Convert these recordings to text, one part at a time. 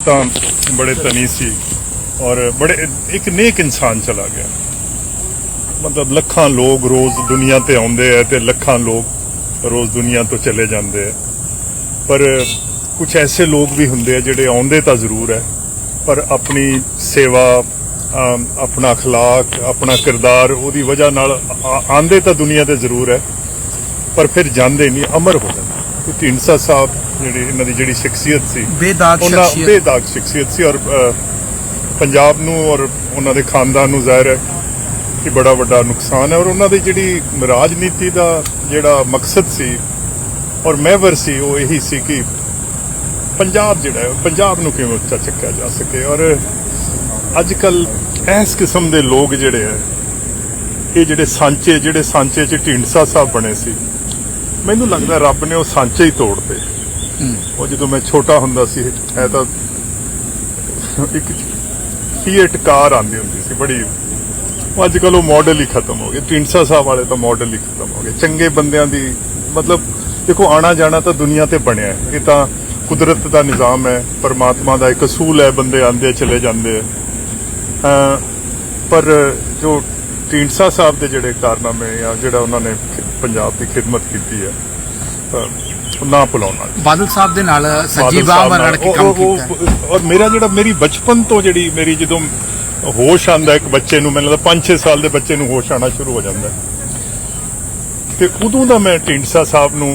ਤਾਂ ਬੜੇ ਧਨੀ ਸੀ ਔਰ ਬੜੇ ਇੱਕ ਨੇਕ ਇਨਸਾਨ ਚਲਾ ਗਿਆ ਮਤਲਬ ਲੱਖਾਂ ਲੋਕ ਰੋਜ਼ ਦੁਨੀਆ ਤੇ ਆਉਂਦੇ ਆ ਤੇ ਲੱਖਾਂ ਲੋਕ ਰੋਜ਼ ਦੁਨੀਆ ਤੋਂ ਚਲੇ ਜਾਂਦੇ ਆ ਪਰ ਕੁਝ ਐਸੇ ਲੋਕ ਵੀ ਹੁੰਦੇ ਆ ਜਿਹੜੇ ਆਉਂਦੇ ਤਾਂ ਜ਼ਰੂਰ ਹੈ ਪਰ ਆਪਣੀ ਸੇਵਾ ਅਮ, ਆਪਣਾ اخلاق ਆਪਣਾ ਕਿਰਦਾਰ ਉਹਦੀ ਵਜ੍ਹਾ ਨਾਲ ਆ- ਆਉਂਦੇ ਤਾਂ ਦੁਨੀਆ ਤੇ ਜ਼ਰੂਰ ਹੈ ਪਰ ਫਿਰ ਜਾਂਦੇ ਨਹੀਂ ਅਮਰ ਹੋ ਜਾਂਦੇ ਤੇ ਢੀਂਡਸਾ ਸਾਹਿਬ ਜਿਹੜੀ ਇਹਨਾਂ ਦੀ ਜਿਹੜੀ ਸ਼ਖਸੀਅਤ ਸੀ ਬੇਦਾਗ ਸ਼ਖਸੀਅਤ। ਬੇਦਾਗ ਸ਼ਖਸੀਅਤ ਸੀ ਔਰ ਪੰਜਾਬ ਨੂੰ ਔਰ ਉਹਨਾਂ ਦੇ ਖਾਨਦਾਨ ਨੂੰ ਜ਼ਾਹਿਰ ਹੈ ਕਿ ਬੜਾ ਵੱਡਾ ਨੁਕਸਾਨ ਹੈ ਔਰ ਉਹਨਾਂ ਦੀ ਜਿਹੜੀ ਰਾਜਨੀਤੀ ਦਾ ਜਿਹੜਾ ਮਕਸਦ ਸੀ ਔਰ ਮਹਿਵਰ ਸੀ ਉਹ ਇਹੀ ਸੀ ਕਿ ਪੰਜਾਬ ਜਿਹੜਾ ਹੈ ਪੰਜਾਬ ਨੂੰ ਕਿਵੇਂ ਉੱਚਾ ਚੱਕਿਆ ਜਾ ਸਕੇ ਔਰ ਅੱਜ ਕੱਲ ਇਸ ਕਿਸਮ ਦੇ ਲੋਕ ਜਿਹੜੇ ਹੈ ਇਹ ਜਿਹੜੇ ਸਾਂਚੇ ਜਿਹੜੇ ਸਾਂਚੇ ਚ ਢੀਂਡਸਾ ਸਾਹਿਬ ਬਣੇ ਸੀ ਮੈਨੂੰ ਲੱਗਦਾ ਰੱਬ ਨੇ ਉਹ ਸਾਂਚੇ ਹੀ ਤੋੜਤੇ। ਉਹ ਜਦੋਂ ਮੈਂ ਛੋਟਾ ਹੁੰਦਾ ਸੀ ਇਹ ਤਾਂ ਇੱਕ ਫੀਏਟ ਕਾਰ ਆਂਦੀ ਹੁੰਦੀ ਸੀ ਬੜੀ ਅੱਜ ਕੱਲ ਉਹ ਮਾਡਲ ਹੀ ਖਤਮ ਹੋ ਗਏ। ਢੀਂਡਸਾ ਸਾਹਿਬ ਵਾਲੇ ਤਾਂ ਮਾਡਲ ਹੀ ਖਤਮ ਹੋ ਗਏ। ਚੰਗੇ ਬੰਦਿਆਂ ਦੀ ਮਤਲਬ ਦੇਖੋ ਆਣਾ ਜਾਣਾ ਤਾਂ ਦੁਨੀਆ ਤੇ ਬਣਿਆ ਹੈ। ਇਹ ਤਾਂ ਕੁਦਰਤ ਦਾ ਨਿਜ਼ਾਮ ਹੈ ਪਰਮਾਤਮਾ ਦਾ ਇੱਕ ਅਸੂਲ ਹੈ ਬੰਦੇ ਆਂਦੇ ਚਲੇ ਜਾਂਦੇ ਆ। ਪਰ ਜੋ ਢੀਂਡਸਾ ਸਾਹਿਬ ਦੇ ਜਿਹੜੇ ਕਾਰਨਾਮੇ ਜਾਂ ਜਿਹੜਾ ਉਹਨਾਂ ਨੇ ਪੰਜਾਬ ਦੀ ਖਿਦਮਤ ਕੀਤੀ ਹੈ ਨਾ ਭੁਲਾਉਣਾ ਬਾਦਲ ਸਾਹਿਬ ਦੇ ਨਾਲ ਸੱਜੀ ਬਾਹ ਰਲ ਕੇ ਕੰਮ ਕੀਤਾ? ਔਰ ਮੇਰਾ ਜਿਹੜਾ ਮੇਰੀ ਬਚਪਨ ਤੋਂ ਜਿਹੜੀ ਮੇਰੀ ਜਦੋਂ ਹੋਸ਼ ਆਂਦਾ ਇੱਕ ਬੱਚੇ ਨੂੰ ਮੈਨੂੰ ਲੱਗਦਾ 5-6 ਸਾਲ ਦੇ ਬੱਚੇ ਨੂੰ ਹੋਸ਼ ਆਣਾ ਸ਼ੁਰੂ ਹੋ ਜਾਂਦਾ। ਤੇ ਉਦੋਂ ਦਾ ਮੈਂ ਢੀਂਡਸਾ ਸਾਹਿਬ ਨੂੰ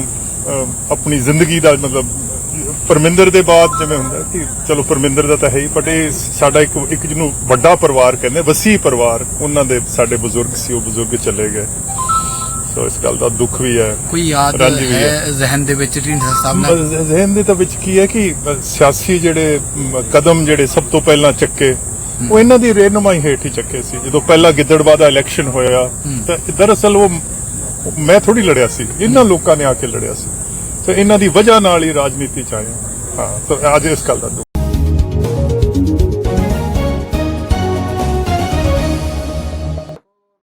ਆਪਣੀ ਜ਼ਿੰਦਗੀ ਦਾ ਮਤਲਬ ਪਰਮਿੰਦਰ ਦੇ ਬਾਅਦ ਜਿਵੇਂ ਹੁੰਦਾ ਕਿ ਚਲੋ ਪਰਮਿੰਦਰ ਦਾ ਤਾਂ ਹੈ ਹੀ ਬਟ ਇਹ ਸਾਡਾ ਇੱਕ ਇੱਕ ਜਿਹਨੂੰ ਵੱਡਾ ਪਰਿਵਾਰ ਕਹਿੰਦੇ ਵਸੀ ਪਰਿਵਾਰ ਉਹਨਾਂ ਦੇ ਸਾਡੇ ਬਜ਼ੁਰਗ ਸੀ ਉਹ ਬਜ਼ੁਰਗ ਚਲੇ ਗਏ। ਸੋ ਇਸ ਗੱਲ ਦਾ ਦੁੱਖ ਵੀ ਹੈ ਕੋਈ ਯਾਦ ਵੀ ਹੈ। ਜ਼ਿਹਨ ਦੇ ਵਿੱਚ ਢੀਂਡਸਾ ਸਾਹਿਬ ਨਾਲ? ਜ਼ਿਹਨ ਦੇ ਤਾਂ ਵਿੱਚ ਕੀ ਹੈ ਕਿ ਸਿਆਸੀ ਜਿਹੜੇ ਕਦਮ ਜਿਹੜੇ ਸਭ ਤੋਂ ਪਹਿਲਾਂ ਚੱਕੇ ਉਹ ਇਹਨਾਂ ਦੀ ਰਹਿਨੁਮਾਈ ਹੇਠ ਹੀ ਚੱਕੇ ਸੀ। ਜਦੋਂ ਪਹਿਲਾ ਗਿੱਦੜਵਾ ਦਾ ਇਲੈਕਸ਼ਨ ਹੋਇਆ ਤਾਂ ਦਰਅਸਲ ਉਹ ਮੈਂ ਥੋੜੀ ਲੜਿਆ ਸੀ। ਇਹਨਾਂ ਲੋਕਾਂ ਨੇ ਆ ਕੇ ਲੜਿਆ ਸੀ। ਤੇ ਇਹਨਾਂ ਦੀ ਵਜ੍ਹਾ ਨਾਲ ਹੀ ਰਾਜਨੀਤੀ ਚ ਆਇਆ ਹਾਂ। ਤਾਂ ਅੱਜ ਇਸ ਗੱਲ ਦਾ